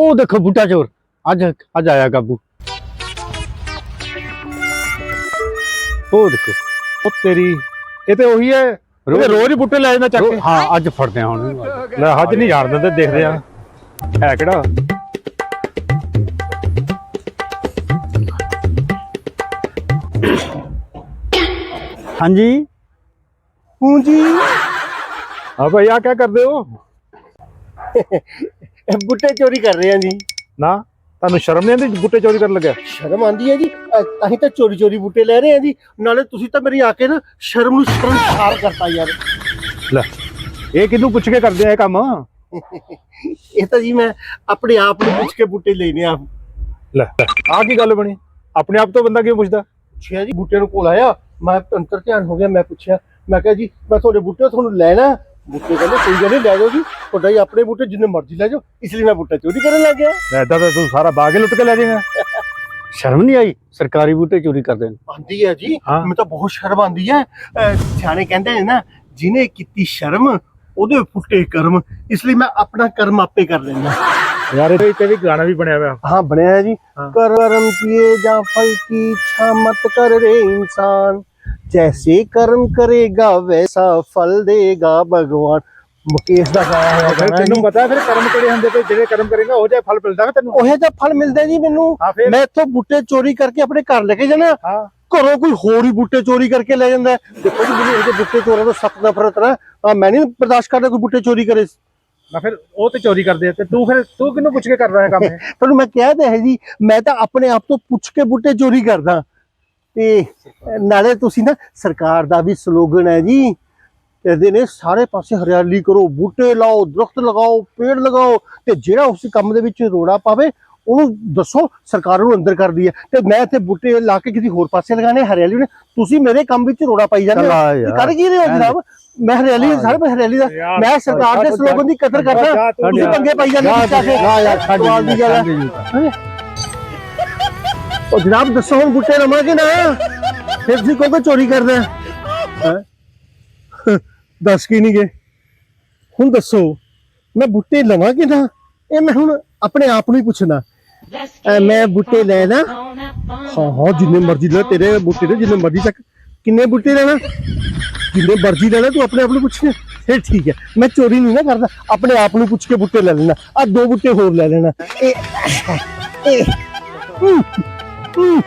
ਉਹ ਦੇਖੋ ਬੂਟਾ ਚੋਰ। ਅੱਜ ਅੱਜ ਆਇਆ ਕਾਬੂ। ਉਹ ਦੇਖੋ ਉਹ ਤੇਰੀ ਇਹ ਤੇ ਉਹੀ ਹੈ ਇਹ ਰੋਜ਼ ਹੀ ਬੁੱਟੇ ਲੈ ਜਾਂਦਾ ਚੱਕ ਕੇ। ਹਾਂ ਅੱਜ ਫੜਦੇ ਆ ਹੁਣ। ਅੱਜ। ਲੈ ਹੱਜ ਨਹੀਂ ਜਾਣ ਦਿੰਦੇ ਦੇਖਦੇ ਆ। ਹੈ ਕਿਹੜਾ? ਹਾਂਜੀ? ਹੂੰ ਜੀ ਹਾਂ ਭਾਈ ਆ ਕੀ ਕਰਦੇ ਹੋ? ਇਹ ਬੁੱਟੇ ਚੋਰੀ ਕਰ ਰਹੇ ਆ ਜੀ। ਨਾ ਤੁਹਾਨੂੰ ਸ਼ਰਮ ਨਹੀਂ ਆਉਂਦੀ ਬੁੱਟੇ ਚੋਰੀ ਕਰਨ ਲੱਗਿਆ? ਸ਼ਰਮ ਆਂਦੀ ਹੈ ਜੀ। ਅ- ਅਸੀਂ ਤਾਂ ਚੋਰੀ ਚੋਰੀ ਬੁੱਟੇ ਲੈ ਰਹੇ ਆ ਜੀ। ਨਾਲੇ ਤੁਸੀਂ ਤਾਂ ਮੇਰੀ ਆ ਕੇ ਨਾ ਸ਼ਰਮ ਨੂੰ ਸ਼ਰਮਸਾਰ ਕਰਤਾ ਯਾਰ। ਲੈ ਇਹ ਕਿਹਨੂੰ ਪੁੱਛ ਕੇ ਕਰਦੇ ਆ ਇਹ ਕੰਮ? ਇਹ ਤਾਂ ਜੀ ਮੈਂ ਆਪਣੇ ਆਪ ਨੂੰ ਪੁੱਛ ਕੇ ਬੁੱਟੇ ਲੈਨੇ ਆ ਲੈ ਆ ਕੀ ਗੱਲ ਬਣੀ? ਆਪਣੇ ਆਪ ਤੋਂ ਬੰਦਾ ਕਿਉਂ ਪੁੱਛਦਾ? ਪੁੱਛਿਆ ਜੀ ਬੁੱਟੇ ਨੂੰ ਕੋਲ ਆਇਆ। ਮੈਂ ਅੰਤਰ ਧਿਆਨ ਹੋ ਗਿਆ ਮੈਂ ਪੁੱਛਿਆ। ਮੈਂ ਕਿਹਾ ਜੀ ਮੈਂ ਤੁਹਾਡੇ ਬੁੱਟੇ ਤੁਹਾਨੂੰ ਲੈਣਾ। ਬੁੱਟੇ ਕਹਿੰਦੇ ਕੋਈ ਗੱਲ ਨਹੀਂ ਲੈ ਜਾਓ ਜੀ। ਤੁਹਾਡਾ ਹੀ ਆਪਣੇ ਬੁੱਟੇ ਜਿੰਨੇ ਮਰਜ਼ੀ ਲੈ ਜਾਓ। ਇਸ ਲਈ ਮੈਂ ਬੁੱਟਾ ਚੋਰੀ ਕਰਨ ਲੱਗ ਗਿਆ। ਐਦਾਂ ਤਾਂ ਤੂੰ ਸਾਰਾ ਬਾਗ ਹੀ ਲੁੱਟ ਕੇ ਲੈ ਜਾਏਗਾ। ਸ਼ਰਮ ਨਹੀਂ ਆਈ? ਸਰਕਾਰੀ ਬੂਟੇ ਚੋਰੀ ਕਰਦੇ ਨੇ। ਆਂਦੀ ਹੈ ਜੀ ਹਾਂ। ਮੈਨੂੰ ਤਾਂ ਬਹੁਤ ਸ਼ਰਮ ਆਂਦੀ ਹੈ। ਅਹ ਸਿਆਣੇ ਕਹਿੰਦੇ ਨੇ ਨਾ ਜਿਹਨੇ ਕੀਤੀ ਸ਼ਰਮ ਉਹਦੇ ਫੁੱਟੇ ਕਰਮ। ਇਸ ਲਈ ਮੈਂ ਆਪਣਾ ਕਰਮ ਆਪੇ ਕਰ ਲੈਂਦਾ। ਯਾਰ ਇਹ ਤੇ ਵੀ ਗਾਣਾ ਵੀ ਬਣਿਆ ਹੋਇਆ। ਹਾਂ ਬਣਿਆ ਹੈ ਜੀ। ਹਾਂ। ਕਰਮ ਕੀਏ ਜਾਂ ਫਲ ਕੀ ਇੱਛਾ ਮਤ ਕਰ ਰੇ ਇਨਸਾਨ। ਜੈਸੇ ਕਰਮ ਕਰੇਗਾ ਵੈਸਾ ਫਲ ਦੇਗਾ ਭਗਵਾਨ ਮੁਕੇਸ਼ ਦਾ ਗਾਇਆ ਹੋਇਆ ਫਿਰ ਗਾਣਾ ਹੈ ਤੈਨੂੰ ਜੀ। ਪਤਾ ਫਿਰ ਕਰਮ ਕਿਹੜੇ ਹੁੰਦੇ ਤੇ ਜਿਹੜੇ ਕਰਮ ਕਰੇਗਾ ਉਹ ਜਿਹਾ ਫਲ ਮਿਲਦਾ ਨਾ ਤੈਨੂੰ ਉਹੇ ਜਿਹਾ ਫਲ ਮਿਲਦਾ ਜੀ ਮੈਨੂੰ ਹਾਂ ਫਿਰ ਮੈਂ ਇੱਥੋਂ ਬੂਟੇ ਚੋਰੀ ਕਰਕੇ ਆਪਣੇ ਘਰ ਲੈ ਕੇ ਜਾਣਾ ਹਾਂ ਘਰੋਂ ਕੋਈ ਹੋਰ ਹੀ ਬੂਟੇ ਚੋਰੀ ਕਰਕੇ ਲੈ ਜਾਂਦਾ ਹੈ। ਦੇਖੋ ਜੀ ਮੈਨੂੰ ਇਹਦੇ ਬੂਟੇ ਚੋਰਾਂ ਤੋਂ ਸਖਤ ਨਫ਼ਰਤ ਹੈ ਆ ਮੈਂ ਨਹੀਂ ਬਰਦਾਸ਼ਤ ਕਰਦਾ ਕੋਈ ਬੂਟੇ ਚੋਰੀ ਕਰੇ ਨਾ ਫਿਰ ਉਹ ਤੇ ਚੋਰੀ ਕਰਦੇ ਆ ਤੇ ਤੂੰ ਫਿਰ ਤੂੰ ਕਿਹਨੂੰ ਪੁੱਛ ਕੇ ਕਰਦਾ ਹੈ ਕੰਮ ਇਹ ਤੁਹਾਨੂੰ ਮੈਂ ਕਿਹਾ ਤਾਂ ਹੈ ਜੀ ਮੈਂ ਤਾਂ ਆਪਣੇ ਆਪ ਤੋਂ ਪੁੱਛ ਕੇ ਬੂਟੇ ਚੋਰੀ ਕਰਦਾ ਤੇ ਨਾਲੇ ਤੁਸੀਂ ਨਾ ਸਰਕਾਰ ਦਾ ਵੀ ਸਲੋਗਨ ਹੈ ਜੀ। ਕਹਿੰਦੇ ਨੇ ਸਾਰੇ ਪਾਸੇ ਹਰਿਆਲੀ ਕਰੋ ਬੂਟੇ ਲਾਓ ਦਰਖਤ ਲਗਾਓ ਪੇੜ ਲਗਾਓ ਤੇ ਜਿਹੜਾ ਉਸ ਕੰਮ ਦੇ ਵਿੱਚ ਰੋੜਾ ਪਾਵੇ ਉਹਨੂੰ ਦੱਸੋ ਸਰਕਾਰ ਨੂੰ ਅੰਦਰ ਕਰਦੀ ਹੈ। ਤੇ ਮੈਂ ਇੱਥੇ ਬੂਟੇ ਲਾ ਕੇ ਕਿਸੇ ਹੋਰ ਪਾਸੇ ਲਗਾਣੇ ਹਰਿਆਲੀ ਨੇ। ਤੁਸੀਂ ਮੇਰੇ ਕੰਮ ਵਿੱਚ ਰੋੜਾ ਪਾਈ ਜਾਂਦੇ ਹੋ। ਕਰ ਕੀ ਰਹੇ ਹੋ ਜਨਾਬ? ਮੈਂ ਹਰਿਆਲੀ ਸਾਰੇ ਮੈਂ ਹਰਿਆਲੀ ਦਾ ਮੈਂ ਸਰਕਾਰ ਦੇ ਸਲੋਗਨ ਦੀ ਕਦਰ ਕਰਦਾ। ਤੁਸੀਂ ਪੰਗੇ ਪਾਈ ਜਾਂਦੇ ਹੋ ਕੇ। ਨਾ ਯਾਰ ਛੱਡ ਦੀ ਗੱਲ ਹੈ। ਛੱਡ ਜੂਤਾ। ਉਹ ਜਨਾਬ ਦੱਸੋ ਹੁਣ ਬੁੱਟੇ ਲਵਾਂਗੇ ਨਾ ਫਿਰ ਤੁਸੀਂ ਕਹੋਗੇ ਚੋਰੀ ਕਰਦਾ ਹੈ ਹੈਂ? ਦੱਸ ਕੀ ਨਹੀਂ ਗਏ ਹੁਣ ਦੱਸੋ ਮੈਂ ਬੁੱਟੇ ਲਵਾਂਗੇ ਨਾ ਇਹ ਮੈਂ ਹੁਣ ਆਪਣੇ ਆਪ ਨੂੰ ਹੀ ਪੁੱਛਣਾ ਐ ਮੈਂ ਬੁੱਟੇ ਲੈ ਨਾ ਹਾਂ ਹਾਂ ਜਿੰਨੇ ਮਰਜ਼ੀ ਲੈ ਤੇਰੇ ਬੁੱਟੇ ਨੇ ਜਿੰਨੇ ਮਰਜ਼ੀ ਚੱਕ ਕਿੰਨੇ ਬੁੱਟੇ ਲੈਣਾ ਜਿੰਨੇ ਮਰਜ਼ੀ ਲੈਣਾ ਤੂੰ ਆਪਣੇ ਆਪ ਨੂੰ ਪੁੱਛ ਫਿਰ ਠੀਕ ਹੈ ਮੈਂ ਚੋਰੀ ਨਹੀਂ ਨਾ ਕਰਦਾ ਆਪਣੇ ਆਪ ਨੂੰ ਪੁੱਛ ਕੇ ਬੁੱਟੇ ਲੈ ਲੈਣਾ ਆ ਦੋ ਬੁੱਟੇ ਹੋਰ ਲੈ ਲੈਣਾ ਇਹ ਇਹ Ooh.